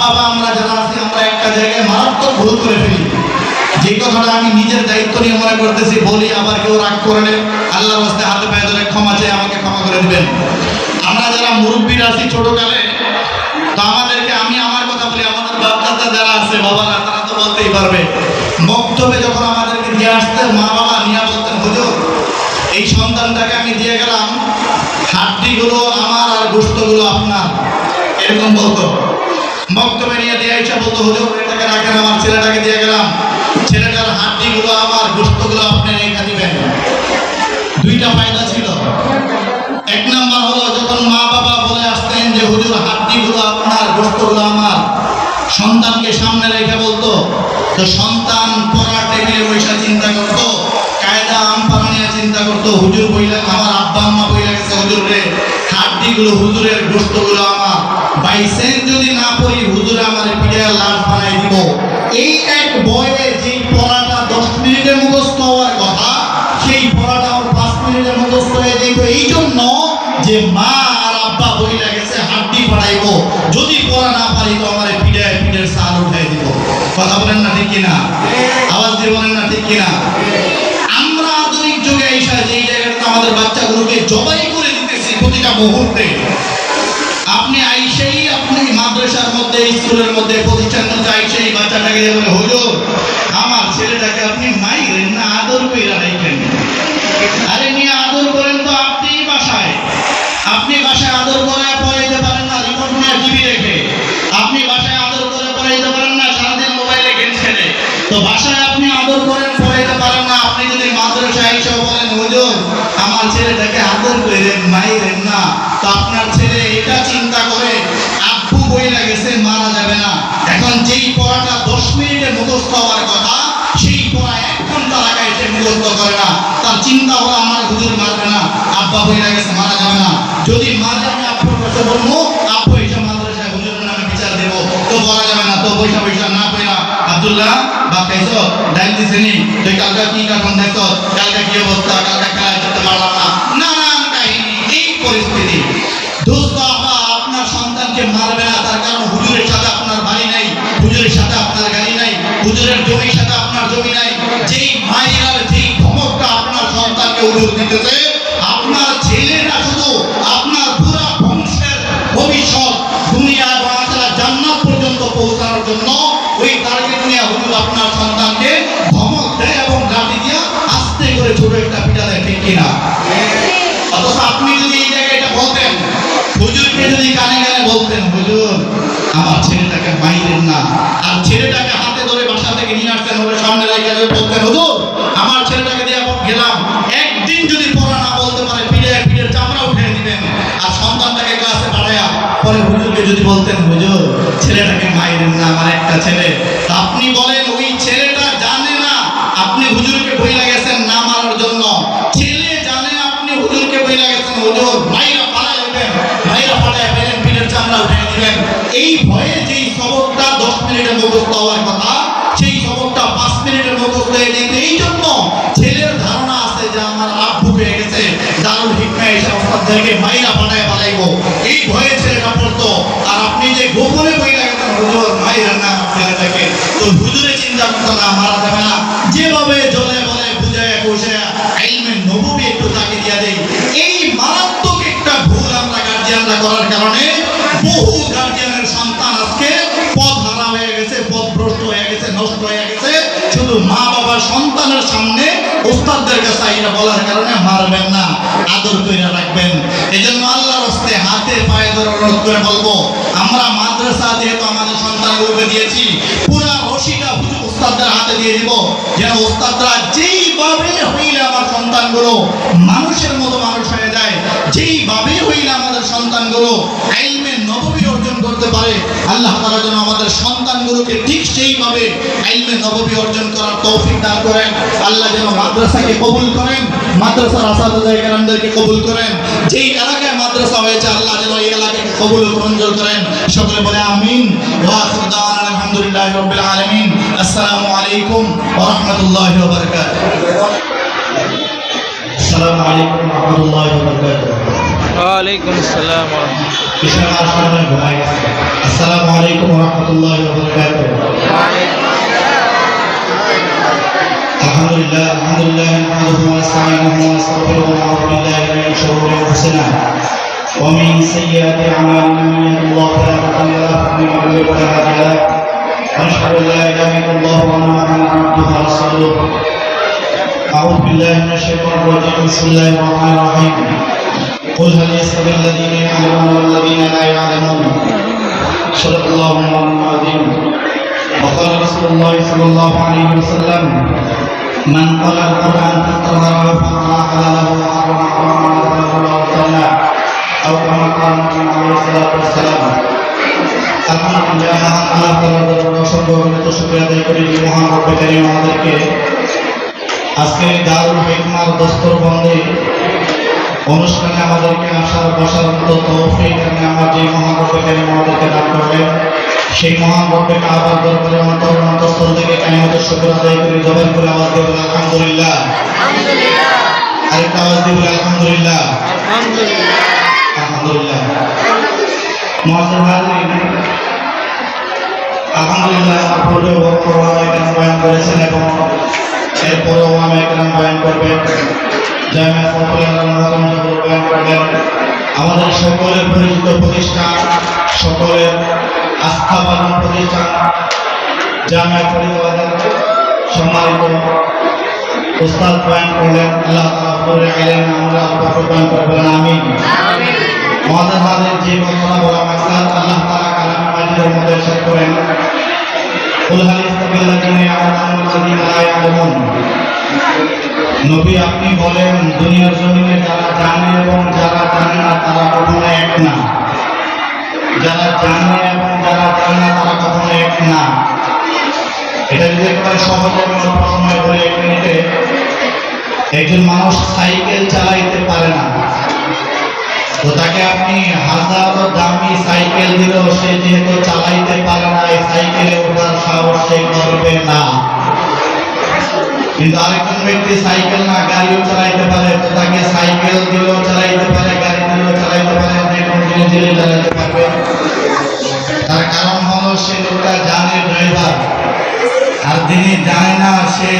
বাবা আমরা যারা আছি, আমরা একটা জায়গায় মারাত্মক ভুল করে ফেলি। যে কথাটা আমি নিজের দায়িত্ব নিয়ে মনে করতেছি, বলি, আবার কেউ রাগ করে নেন আল্লাহর রাস্তায় হাতে পায়ে ধরে ক্ষমা চেয়ে, আমাকে ক্ষমা করে দিবেন। আমরা যারা মুরব্বীরা আছি ছোটকালে, তো আমাদেরকে আমি আমার কথা বলি আমাদের বাচ্চাটা যারা আছে বাবারা তারা তো বলতেই পারবে। বক্তব্যে যখন আমাদেরকে দিয়ে আসতেন মা বাবা নিয়ে বলতেন, হুজুর, এই সন্তানটাকে আমি দিয়ে গেলাম, হাড্ডিগুলো আমার আর গোস্তগুলো আপনার। এরকম বলতো। বক্তব্যে নিয়ে দিয়ে এসে বলতো, হুজুর এটাকে রাখেন, আমার ছেলেটাকে দিয়ে গেলাম। ছেলেটার হাড্ডিগুলো আমার গোস্তগুলো আপনি রেখে দিবেন। দুইটা ফায়দা ছিল। এক নাম্বার হলো, যখন মা বাবা বলে আসতেন যে, হুজুর, হাড্ডিগুলো আপনার গোস্তগুলো আমার। সন্তানকে সামনে রেখে বলতো, তো সন্তান পড়া টেবিলে বৈশা চিন্তা করতো, কায়দা, আম নিয়ে চিন্তা করতো, হুজুর বইলে, আমার আব্বা আম্মা বইলে গেছে, হুজুর রে, হাড্ডিগুলো হুজুরের গোস্তগুলো আমার। বাইসেন যদি না পড়ি, হুজুরে আমার পিড়িয়া লাশ বানাই দিব। এই এক বয়ে যেই পড়াটা দশ মিনিটের মুখস্থ হওয়ার কথা, সেই পড়াটা আমার পাঁচ মিনিটের মুখস্থ হয়ে যাইব। এই জন্য যে মা আর আব্বা বই লাগেছে হাড্ডি পড়াইব যদি পড়া না পারি, তো আমার পিড়ায় পিঠের সাল উঠাই দিব। কথা বলেন না ঠিক কিনা? আওয়াজ দিয়ে বলেন না ঠিক কিনা? আমরা আধুনিক যুগে এসে যেই জায়গাটা আমাদের বাচ্চাগুলোকে জবাই করে দিতেছি প্রতিটা মুহূর্তে। আপনি আইসেই আপনি মাদ্রাসার মধ্যে, স্কুলের মধ্যে প্রতিষ্ঠান মধ্যে আইসেই বাচ্চাটাকে হুজুর আমার ছেলেটাকে আপনি মাইরেন না আদর কইরা রাখেন আরে নিয়ে আদর করেন তো আপনি বাসায়। আপনি বাসায় আদর করে পড়াইতে পারেন ছেলেটাকে আদর করেন মাইরেন না, তো আপনার ছেলে এটা চিন্তা করে, আব্বু বই লাগেছে মারা যাবে না। এখন যেই পড়াটা দশ মিনিটে মুখস্থ হওয়ার কথা, সেই পড়া এক ঘণ্টা লাগায় সে মুখস্থ করে না। তার চিন্তা হলো, আমার হুজুর মারবে না, আব্বা বই লাগেছে মারা যাবে না। যদি মারে আমি আব্বুর কাছে বলব, আব্বু এসে মাদ্রাসায় হুজুরের নামে বিচার দেবো, তো বলা যাবে না, তো পয়সা পয়সা না পয়সা আব্দুল্লাহ বা খাইছো ডাইল দিছেনি তুই কালকা কি কারণ দেখছ? কালকা কি অবস্থা? কালকা হুজুরের জমির সাথে আপনার জমি নাই, যেই মায়ের যেই ক্ষমতা আপনার সন্তানকে হুজুর দিতেছে, আপনার ছেলে না শুধু পরে হুজুরকে যদি বলতেন, হুজুর, ছেলেটাকে মায়ের না আমার একটা ছেলে। আপনি বলেন, ওই ছেলেটা জানে না আপনি হুজুরকে বই লাগেছেন না মারার জন্য। ছেলে জানে আপনি হুজুরকে বই লাগেছেন হুজুর, ভাইরা পাড়ায় দিবেন, ভাইরা পাড়ায় ফেলেন পিঠের চামড়া উঠে দিবেন। এই ভয়ে যেই সবকটা দশ মিনিটের মুখস্থ হওয়ার দারুল হিকমা এসে ওস্তাদদেরকে মাইরা পাঠায় পালাইবো এই ভয়ে ছেলেটা পড়তো। আর আপনি যে গোপনে বই লাগেছেন হুজুর মাইরা না ছেলেটাকে তো হুজুরে চিন্তা করতো না মারা যাবে না। যেভাবে জলে বলে, বুঝায় কষে একটু তাকে দেই। এই মারাত্মক একটা ভুল আমরা গার্জিয়ানরা করার কারণে বহু গার্জিয়ানের সন্তান আজকে পথ হারা হয়ে গেছে, পথভ্রষ্ট হয়ে গেছে, নষ্ট হয়ে গেছে। শুধু মা বাবার সন্তানের সামনে ওস্তাদদের কাছে আইনা বলার কারণে মারবেন না, আদর করে রাখবেন। এই জন্য আল্লাহর হস্তে হাতে পায়ে ধরে অনুরোধ করে বলব, আমরা মাদ্রাসা যেহেতু আমাদের সন্তানগুলোকে দিয়েছি, পুরা রশিটা হুজুর ওস্তাদদের হাতে দিয়ে দিব, যেন ওস্তাদরা যেইভাবে হইলে আমার সন্তানগুলো মানুষের মতো মানুষ হয়ে যায়, যেইভাবে হইলে আমাদের সন্তানগুলো আইলমে করতে পারে, আল্লাহ তাআলা যেন আমাদের সন্তানগুলোকে ঠিক সেইভাবে আইলমে নববী অর্জন করার তৌফিক দান করেন। আল্লাহ যেন মাদ্রাসাকে কবুল করেন, মাদ্রাসার আসাদুল্লাহ কবুল করেন। যেই এলাকায় মাদ্রাসা হয়েছে, আল্লাহ যেন এই এলাকাকে কবুল মঞ্জুর করেন। সকলে বলে আমিন। আলহামদুলিল্লাহি রাব্বিল আলামিন। আসসালামু আলাইকুম ওয়া রাহমাতুল্লাহি ওয়া বারাকাতুহু। আসসালামু আলাইকুম ওয়া রাহমাতুল্লাহি ওয়া বারাকাতুহু। ওয়ালাইকুম আসসালাম ওয়া রাহমাতুল্লাহ কিশোর আসলে ঘুমাই গেছে আসসালামু আলাইকুম রহমতুল্লাহ الحمد لله الحمد لله نحمده ونستعينه ونستغفره ونعوذ بالله من شرور انفسنا ومن سيئات اعمالنا من يهد الله فلا مضل له ومن يضلل فلا هادي له ونشهد ان لا اله الا الله وان محمدا عبده ورسوله اعوذ بالله من الشيطان الرجيم بسم الله الرحمن الرحيم قل هل يستوي الذين يعلمون والذين لا يعلمون صدق الله العظيم وقال رسول الله صلى الله عليه وسلم من قرأ القرآن فاستظهره فأطاع له وحرم حرم أو كما قال النبي عليه الصلاة والسلام আলহামদুলিল্লাহ মহান আল্লাহ তাআলার দরবারে অসংখ্য অগণিত শুকরিয়া আদায় করি যে মহান রব্বে কারীম আমাদেরকে আজকে দারুল হিকমার দস্তর বন্দে অনুষ্ঠানে আমাদেরকে আসার বসার মতো তৌফিক এখানে আমার যে মহান রব্বে কারীম আমাদেরকে দান করবেন সেই মহান রব্বে কাবার দরবারে অন্তর অন্তঃস্থল থেকে কাইমত শুকর আদায় করি জবান করে আওয়াজ দিয়ে বলি আলহামদুলিল্লাহ। আরেকটা আওয়াজ দিয়ে বলি আলহামদুলিল্লাহ। আলহামদুলিল্লাহ। আলহামদুলিল্লাহ। আমার পূর্বে বক্তব্য করেছেন এবং এরপরেও আমি একরাম বয়ান করবেন জামিয়া আলম মোহাম্মদ জহুর বয়ান করবেন। আমাদের সকলের পরিচিত প্রতিষ্ঠান, সকলের আস্থাবান প্রতিষ্ঠান জামিয়া ফরিদাবাদের সম্মানিত উস্তাদ বয়ান করলেন, আল্লাহ আলেম আমরা আল্লাহ করবেন আমিন। আমাদের হাতের যে ঘটনা বলা মাকসাদ আল্লাহ তাআলা কালামে মধ্যে ইরশাদ নবী আপনি বলেন, দুনিয়ার জমিনে যারা জানে এবং যারা জানে না, তারা কখনো এক না। যারা জানে এবং যারা জানে না, তারা কখনো এক না। এটা যদি একেবারে সহজে সময় বলি এক মিনিটে, একজন মানুষ সাইকেল চালাইতে পারে না। তাকে আপনি হাজারো দামি সাইকেল দিলেও সে যেহেতু চালাইতে পারে না সাইকেলে ওঠার সাহস সে করবে না। কিন্তু আরেকজন ব্যক্তি সাইকেল না, গাড়িও চালাইতে পারে, তো তাকে সাইকেল দিলেও চালাইতে পারে, গাড়ি দিলেও চালাইতে পারে, যে কোনো চালাইতে পারবে। তার কারণ হলো সে লোকটা জানে ড্রাইভার। আর যিনি জানে না, সে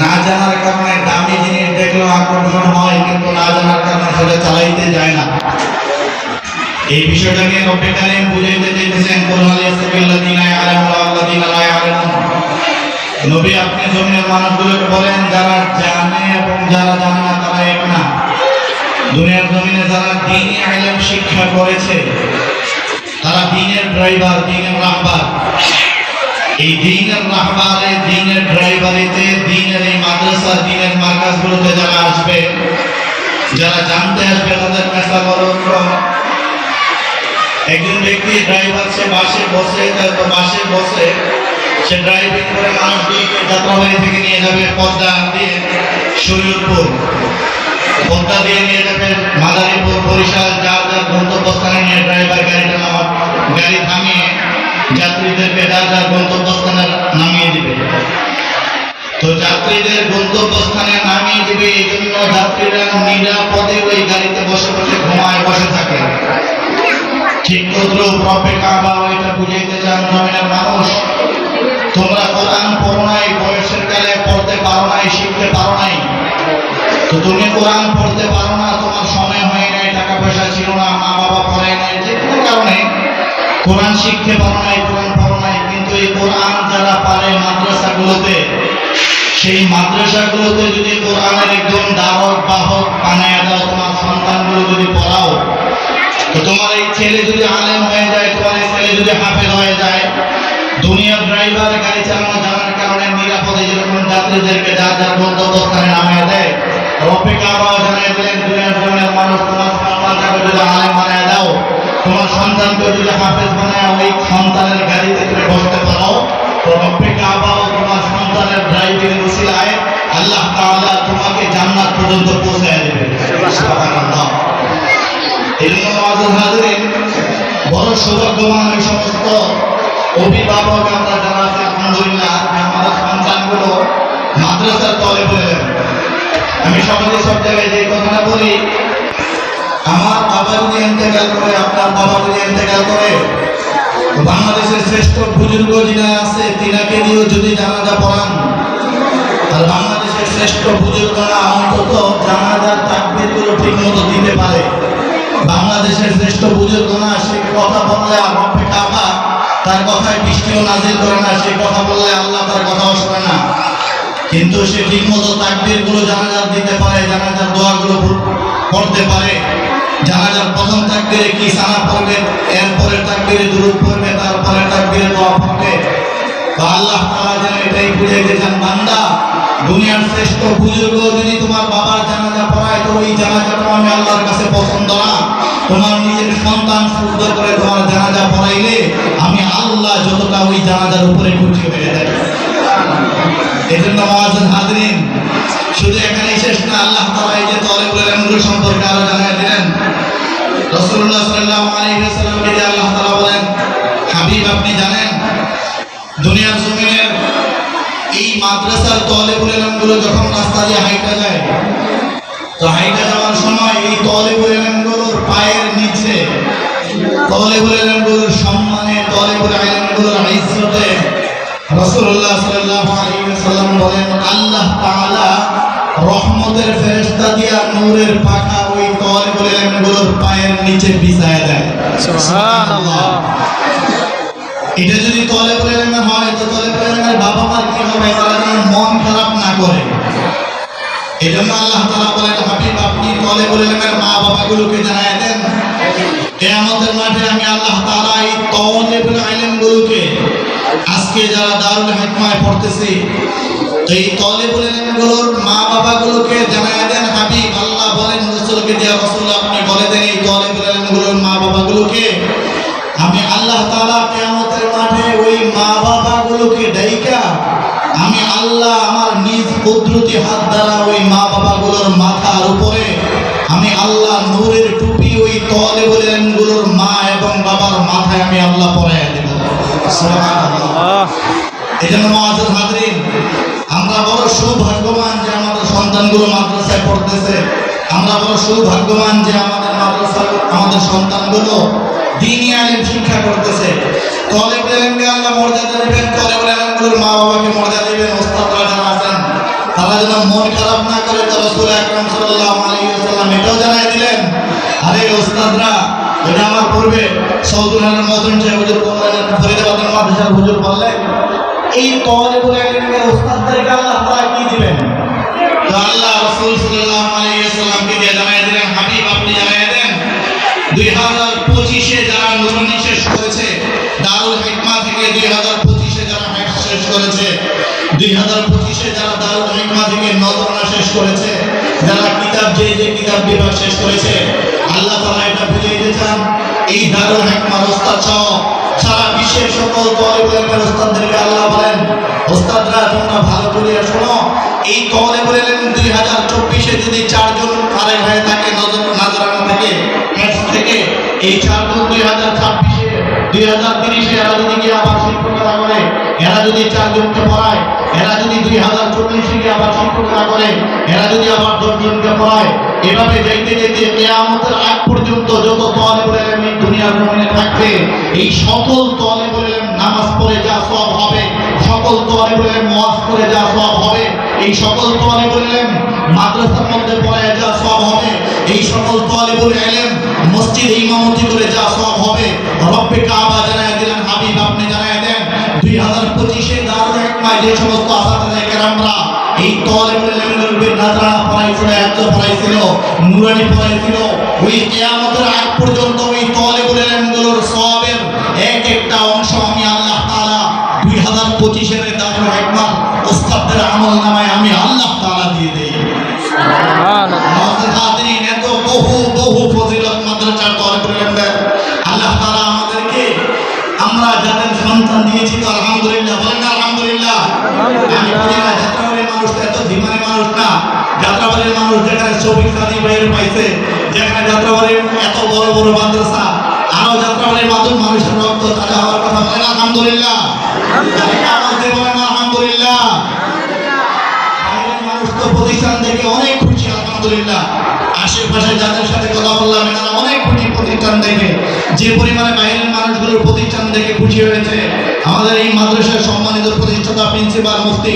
না জানার কারণে দামি জিনিস দেখলেও আকর্ষণ হয় কিন্তু না জানার কারণে সেটা চালাইতে যায় না। এই বিষয়টাকে রব্বে কারিম বুঝাইতে চাইতেছেন কুরআন ইয়াসবিল্লাযিনা ইয়ালামুন। নবী আপনি জমিনের মানুষগুলোকে বলেন, যারা জানে এবং যারা জানে না, তারা এক না। দুনিয়ার জমিনে যারা দিনই আইলেম শিক্ষা করেছে, তারা দিনের ড্রাইভার দিনের রাহবার। এই দিনের রাহবারে, দিনের ড্রাইভারিতে দিনের এই মাদ্রাসা, দিনের মার্কাজগুলোতে যারা আসবে যারা জানতে আসবে, তাদের পেশা বড় একজন ব্যক্তি ড্রাইভার, সে বাসে বসে বাসে বসে, সে ড্রাইভিং করে মানুষগুলোকে যাত্রাবাড়ি থেকে নিয়ে যাবে, পদ্মা দিয়ে শরীরপুর। পদ্মা দিয়ে নিয়ে যাবে মাদারীপুর, বরিশাল, যার যার গন্তব্যস্থানে নিয়ে ড্রাইভার গাড়িটা নামা গাড়ি থামিয়ে যাত্রীদেরকে যার যার গন্তব্যস্থানে নামিয়ে দিবে। তো যাত্রীদের গন্তব্যস্থানে নামিয়ে দিবে, এই জন্য যাত্রীরা নিরাপদে ওই গাড়িতে বসে বসে ঘুমায়, বসে থাকে। ঠিক রব্বে কাবা, ওইটা বুঝাইতে চান জমিনের মানুষ? তোমরা কোরআন পড়ো নাই, বয়সের কালে পড়তে পারো নাই, শিখতে পারো নাই। তো তুমি কোরআন পড়তে পারো না, তোমার সময় হয় নাই টাকা পয়সা ছিল না মা বাবা পড়ায় নাই, যে কোনো কারণে। কোরআন শিখতে পারো নাই, কোরআন পড়ো নাই, কিন্তু এই কোরআন যারা পারে মাদ্রাসাগুলোতে সেই মাদ্রাসাগুলোতে যদি কোরআনের একজন দারক বাহক বানায় দাও, তোমার সন্তানগুলো যদি পড়াও, তো তোমার এই ছেলে যদি আলেম হয়ে যায়, তোমার এই ছেলে যদি হাফেজ হয়ে যায়, দুনিয়ার ড্রাইভার গাড়ি চালানো জানার কারণে নিরাপদে যেরকম যাত্রীদেরকে যার যার গন্তব্যস্থানে নামিয়ে দেয়, রফিক আবাও জানিয়ে দিলেন দুনিয়ার জমিনের মানুষ তোমার সন্তানটাকে যদি আলেম বানায় দাও, তোমার সন্তানকে যদি হাফেজ বানায় ওই সন্তানের গাড়িতে তুমি পর্যন্ত পৌঁছায় দেবে। বড় সৌভাগ্যবান ওই সমস্ত অভিভাবক আমরা যারা আছে, আলহামদুলিল্লাহ আমাদের সন্তানগুলো মাদ্রাসার তলে পড়ে আমি সকালে সব জায়গায় যে কথাটা বলি, আমার বাবা যদি ইন্তেকাল করে, আপনার বাবা যদি ইন্তেকাল করে, বাংলাদেশের শ্রেষ্ঠ বুজুর্গ যিনি আছে, তিনাকে দিয়েও যদি জানাজা পড়ান আর বাংলাদেশের শ্রেষ্ঠ বুজুর্গরা অন্তত জানাজার তাকবীরগুলো ঠিক মতো দিতে পারে। বাংলাদেশের শ্রেষ্ঠ বুজুর্গরা সে কথা বললে রব্বে কাবা তার কথায় বৃষ্টিও নাজিল করে না, সে কথা বললে আল্লাহ তার কথাও শোনে না। কিন্তু সে ঠিক মতো তাকবীরগুলো জানাজার দিতে পারে, জানাজার দোয়াগুলো পড়তে পারে। জানাজার প্রথম তাকবীরে কি সানা পড়বে, এরপরের তাকবীরে দুরূদ পড়বে, তারপরের তাকবীরে দোয়া পড়বে। আল্লাহ তাআলা যেন এটাই বুঝাইতে চান, বান্দা দুনিয়ার শ্রেষ্ঠ বুজুর্গ যদি তোমার বাবার জানাজা পড়ায়, তো ওই জানাজাটা আমি আল্লাহর কাছে পছন্দ না। তোমার নিজের সন্তান সুন্দর করে তোমার জানাজা পড়াইলে আমি আল্লাহ যতটা ওই জানাজার উপরে খুশি হয়ে যাই এজন্য মহাজন হাজরিন, শুধু এখানেই শেষ না, আল্লাহ তাআলা এই যে তলেবুল ইলমগুলো সম্পর্কে আরও জানিয়ে দিলেন। রাসূলুল্লাহ সাল্লাল্লাহু আলাইহি ওয়াসাল্লামকে যে আল্লাহ তাআলা বলেন, হাবিব আপনি জানেন, দুনিয়ার জমিনের মাদ্রাসার তলেবুল ইলমগুলো যখন রাস্তা দিয়ে হাইটা যায়, তো হাইটা যাওয়ার সময় এই তলেবুল ইলমগুলোর পায়ের নিচে তলেবুল ইলমগুলোর সম্মানে তলেবুল ইলমগুলোর ইজ্জতে রাসূলুল্লাহ সাল্লাল্লাহু আলাইহি ওয়াসাল্লাম বলেন, আল্লাহ তাআলা রহমতের ফেরেশতা দিয়া নূরের পাখা ওই তলেবুল ইলমগুলোর পায়ের নিচে বিছায় দেয়। সুবহানাল্লাহ। এটা যদি তলেবুল ইলম হয়, তো তলেবুল ইলমের বাবা মার কি হবে? তারা মন খারাপ না করে। এজন্য আল্লাহ তাআলা বলেন হাবিব আপনি তলেবুল ইলমের মা বাবাগুলোকে জানায় দেন? কিয়ামতের মাঠে আমি আল্লাহ তাআলা এই তলেবুল ইলমগুলোকে আজকে যারা দারুল হিকমায় পড়তেছি এই তলেবুল ইলমগুলোর মা বাবাগুলোকে জানায় দেন, হাবিব, আল্লাহ বলেন রাসূলকে দিয়া রাসূল আপনি বলে দেন এই তলেবুল ইলমগুলোর মা বাবাগুলোকে। আমি আল্লাহ তাআলা কিয়ামতের মাঠে ওই মা বাবাগুলোকে ডাইকা আমি আল্লাহ আমার নিজ কুদরতি হাত দ্বারা ওই মা বাবাগুলোর মাথার উপরে আমি আল্লাহ নূরের টুপি ওই তলেবুল ইলমগুলোর মা এবং বাবার মাথায় আমি আল্লাহ পরাইয়া দেব। আহ এজন্য মহাজন হাজরিন, আমরা বড় সৌভাগ্যবান যে আমাদের সন্তানগুলো মাদ্রাসায় পড়তেছে। আমরা বড় সৌভাগ্যবান যে আমাদের মাদ্রাসা আমাদের সন্তানগুলো দিনই আলিম শিক্ষা করতেছে। তলে প্রেমকে আল্লাহ মর্যাদা দিবেন, তলে প্রেমগুলোর মা বাবাকে মর্যাদা দিবেন ওস্তাদরা যারা আছেন, তারা যেন মন খারাপ না করে তো রসুল আকরাম সাল্লাল্লাহু আলাইহি ওয়াসাল্লাম এটাও জানাই দিলেন। আরে ওস্তাদরা, এটা আমার পূর্বে সৌদুলের মদন সাহেব হুজুর বললেন ফরিদাবাদের মাদ্রাসার হুজুর বললেন। এই তলেবুল ইলমের ওস্তাদদেরকে আল্লাহ তাআলা কি দিবেন? তো আল্লাহ রাসূল সাল্লাল্লাহু আলাইহি ওয়াসাল্লামকে দিয়ে জানাই দিলেন, হাবিব আপনি জানাই দেন 2025 এ যারা নুরানি শেষ করেছে, দারুল হিকমা থেকে 2025 এ যারা হ্যাক শেষ করেছে 2025 এ যারা দারুল হিকমা থেকে নজরানা শেষ করেছে, যারা কিতাব যে যে কিতাব বিভাগ শেষ করেছে, আল্লাহ তাআলা এটা বুঝিয়ে দিয়েছেন, এই দারুল হিকমার ওস্তাদ সহ সারা বিশ্বের সকল তলেবুল ওস্তাদদেরকে আল্লাহ বলেন, ওস্তাদরা তোমরা ভালো করে শোনো, এই তলেবুল ইলম 2024 এ যদি চারজন আরেক হয়ে থাকে নজর নাজরানা থেকে এই চারজন 2026 এ 2030 এ এরা যদি গিয়ে আবার শিক্ষকতা করে, এরা যদি চারজনকে পড়ায়, এরা যদি 2040 এ গিয়ে আবার শিক্ষকতা করে, এরা যদি আবার দশজনকে পড়ায়, এভাবে যাইতে যেতে কেয়ামতের আগ পর্যন্ত যত তলেবুল ইলম এই দুনিয়ার জমিনে থাকবে, এই সকল তলেবুল ইলম নামাজ পড়ে যা সব হবে, সকল তলেবুল ইলম ওয়াজ করে যা সব হবে, এই সকল তলেবুল ইলম মাদ্রাসার মধ্যে পড়ে যা সব হবে এই সকল তলেবুল ইলম মসজিদে ইমামতি করে যা সব হবে, রব্বে কাবা জানায় দিলেন, হাবিব আপনি জানায় দেন। 2025 এ দারুল হিকমায় যে সমস্ত আসাদায়ে কেরামরা এই তলেবুল ইলমের নাজরানা পড়াইছিল, এত পড়াইছিল, নুরানি পড়াইছিল, ওই কিয়ামতের আগ পর্যন্ত ওই তলেবুল ইলমগুলোর সওয়াবের এক একটা অংশ আমি আল্লাহ তাআলা 2025 এর দারুল হিকমার ওস্তাদদের আমল আমি আল্লাহ বহু ফজিলত তলেবুল ইলমদের আল্লাহ তাআলা আমাদেরকে, আমরা যাদের সন্তান দিয়েছি তো আলহামদুলিল্লাহ, বলেন না আলহামদুলিল্লাহ। আমি বলি না, যাত্রাবাড়ির মানুষ এত ধীমানের মানুষ না, যাত্রাবাড়ির মানুষ যেখানে শফিক সাদি ভাইয়ের পাইছে, যেখানে যাত্রাবাড়ির এত বড় বড় মাদ্রাসা, আরও যাত্রাবাড়ির মাধ্যম মানুষের রক্ত তাজা হওয়ার কথা বলেন আলহামদুলিল্লাহ। আশেপাশে যাদের বললাম এনারা অনেক প্রতিষ্ঠান দেখে, যে পরিমাণে বাইরের মানুষগুলোর প্রতিষ্ঠান দেখে খুশি হয়েছে। আমাদের এই মাদ্রাসার সম্মানিত প্রতিষ্ঠাতা, প্রিন্সিপাল, মুফতি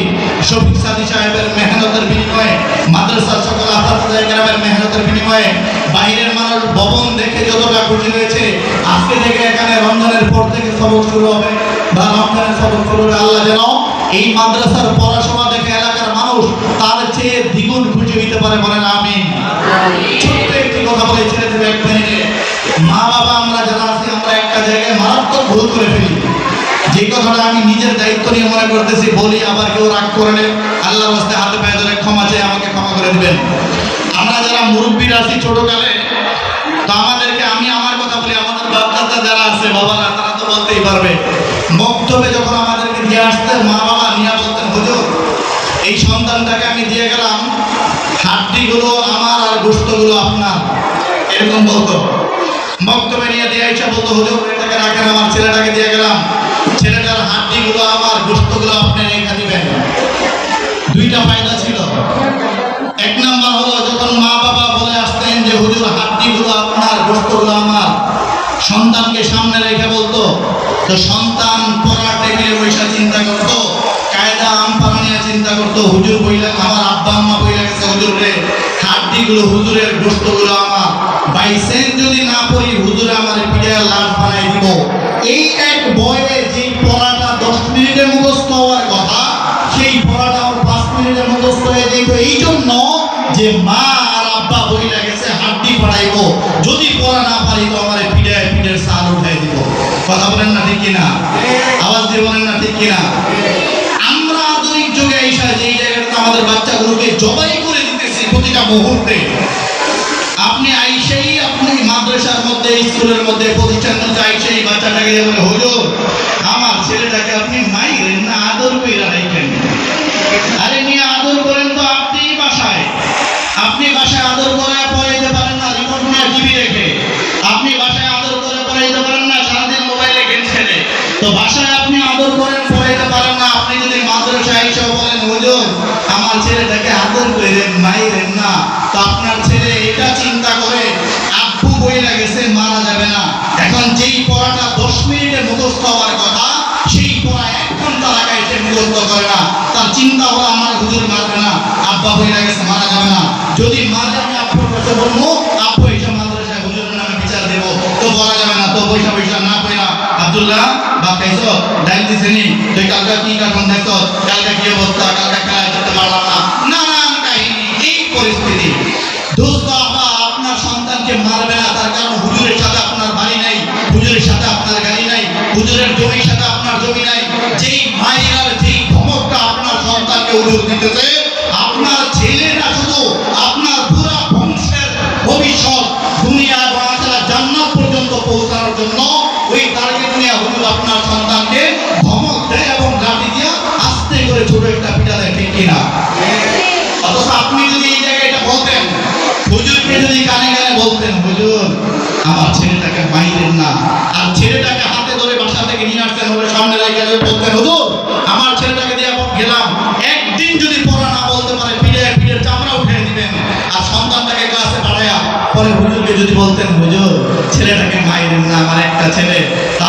শফিক সাদি সাহেবের মেহনতের বিনিময়ে, মাদ্রাসার সকল আফাদের মেহনতের বিনিময়ে বাইরের মানুষ ভবন দেখে যতটা খুশি হয়েছে, আজকে থেকে এখানে রমজানের পর থেকে সবক শুরু হবে। বা রমজানের সবক শুরু হবে। আল্লাহ যেন এই মাদ্রাসার পড়াশোনা দেখে এলাকার মানুষ তার চেয়ে দ্বিগুণ খুশি হইতে পারে আমি ছোট্ট মা বাবা আমরা যারা আছি, আমরা একটা জায়গায় মারাত্মক ভুল করে ফেলি। যে কথাটা আমি নিজের দায়িত্ব নিয়ে মনে করতেছি, বলি, আবার কেউ রাগ করে নেয়, আল্লাহর হস্তে হাতে পায়ে ধরে ক্ষমা আমাকে ক্ষমা করে দিবেন। আমরা যারা মুরব্বীরা আছি ছোটকালে, তো আমাদেরকে আমি আমার কথা বলি, আমাদের বাচ্চাটা যারা আছে, বাবারা, তারা তো বলতেই পারবে। মক্তবে যখন আমাদেরকে দিয়ে আসতে মা বাবা নিয়ে বলতেন, হুজুর, এই সন্তানটাকে আমি দিয়ে গেলাম, হাড্ডিগুলো আমার আর গোস্তগুলো আপনার। এরকম বলতো মক্তবে নিয়ে দিয়ে এসে বলতো, হুজুর এটাকে রাখেন আমার ছেলেটাকে দিয়ে গেলাম। ছেলেটার হাড্ডিগুলো আমার গোস্তগুলো আপনি রেখে দিবেন। দুইটা ফায়দা ছিল। এক নাম্বার হলো, যখন মা বাবা বলে আসতেন যে, হুজুর, হাড্ডিগুলো আপনার গোস্তগুলো আমার। সন্তানকে সামনে রেখে বলতো, তো সন্তান পড়া টেবিলে বৈশা চিন্তা করতো, কায়দা আম নিয়ে চিন্তা করতো, হুজুর বইলে আমার আব্বা আম্মা বইলে গেছে, হুজুর রে, হাড্ডিগুলো হুজুরের গোস্তগুলো বাইসেন যদি না পড়ি, হুজুর আমার পিড়ে লাশ বানাই দিব। এই এক বয়ে যেই পড়াটা দশ মিনিটে মুখস্থ হওয়ার কথা, সেই পড়াটা ওর পাঁচ মিনিটের মুখস্থ হয়ে যেত এই জন্য যে মা আর আব্বা বই লাগেছে হাড্ডি পড়াইবো যদি পড়া না পারি, তো আমার পিঠে পিঠের সাল উঠাই দিব। কথা বলেন না ঠিক কিনা? আওয়াজ দিয়ে বলেন না ঠিক কিনা? আমরা আধুনিক যুগে এসে যে জায়গাটা আমাদের বাচ্চাগুলোকে জবাই করে দিতেছি প্রতিটা মুহূর্তে। আপনি আইসেই আপনি মাদ্রাসার মধ্যে, স্কুলের মধ্যে প্রতিষ্ঠানের মধ্যে আইসেই বাচ্চাটাকে বলে হুজুর, আমার ছেলেটাকে আপনি মাইরেন না আদর করে আরে নিয়ে আদর করেন তো আপনি বাসায়। আপনি বাসায় আদর করে পড়াইতে পারেন না নিয়ে টিভি রেখে আপনি বাসায় আদর করে পড়াইতে পারেন না, সারাদিন মোবাইলে গেম খেলে। তো বাসায় আপনি আদর করেন পড়াইতে পারেন না, আপনি যদি মাদ্রাসায় এসে বলেন, হুজুর, আমার ছেলেটাকে লাগেছে মারা যাবে না। এখন যেই পড়াটা দশ মিনিটে মুখস্থ হওয়ার কথা, সেই পড়া এক ঘণ্টা লাগাই সে মুখস্থ করে না। তার চিন্তা হলো, আমার হুজুর মারবে না, আব্বা বই লাগেছে মারা যাবে না। যদি মারে, আমি আব্বুর কাছে বলব, আব্বু এসে মাদ্রাসায় হুজুরের নামে বিচার দেব। তো বলা যাবে না, তো পয়সা পয়সা না পয়লা আব্দুল্লাহ বা খাইছো? ডাইল দিছেনি তুই কালকে কি কারণ দেখছ? কালকে কি অবস্থা? কালকে খেলা যেতে পারলাম হুজুরের জমির সাথে আপনার জমি নাই। যেই মায়ের, যেই ধমকটা আপনার সন্তানকে হুজুর দিতেছে, আপনার ছেলেরা শুধু আপনার পুরা বংশের ভবিষ্যৎ দুনিয়া এবং আখেরাত জান্নাত পর্যন্ত পৌঁছানোর জন্য ওই টার্গেট নিয়ে হুজুর আপনার সন্তানকে ধমক দেয় এবং লাঠি দিয়ে আস্তে করে ছোট একটা পিটা দেয় ঠিক কিনা। অথচ আপনি যদি এই জায়গায় এটা বলতেন, হুজুরকে যদি কানে কানে বলতেন, হুজুর, আমার ছেলেটাকে মাইরেন না। আর ছেলেটাকে হাতে ধরে বাসা থেকে নিয়ে আসতেন ওর সামনে রেখে যদি বলতেন হুজুর, আমার ছেলেটাকে দিয়ে গেলাম। একদিন যদি পড়া না বলতে পারে, ফিরে ফিরে চামড়া উঠে দিবেন। আর সন্তানটাকে ক্লাসে বাড়াইয়া পরে হুজুরকে যদি বলতেন, হুজুর, ছেলেটাকে মাইরেন না, আমার একটা ছেলে। তা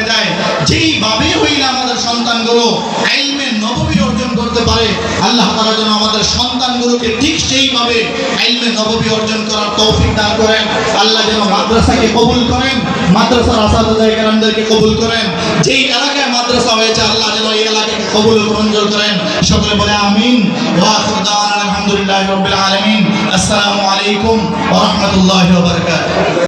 যেইভাবে হইলে আমাদের সন্তানগুলো নববী অর্জন করতে পারে, আল্লাহ তাআলা যেন আমাদের সন্তানগুলোকে ঠিক সেইভাবে নববী অর্জন করার তৌফিক দান করেন। আল্লাহ যেন মাদ্রাসাকে কবুল করেন, মাদ্রাসার কবুল করেন। যেই এলাকায় মাদ্রাসা হয়েছে, আল্লাহ যেন এই এলাকাকে কবুল মঞ্জুর করেন। সকলে বলে আমিন। আলহামদুলিল্লাহি আসসালামু আলাইকুম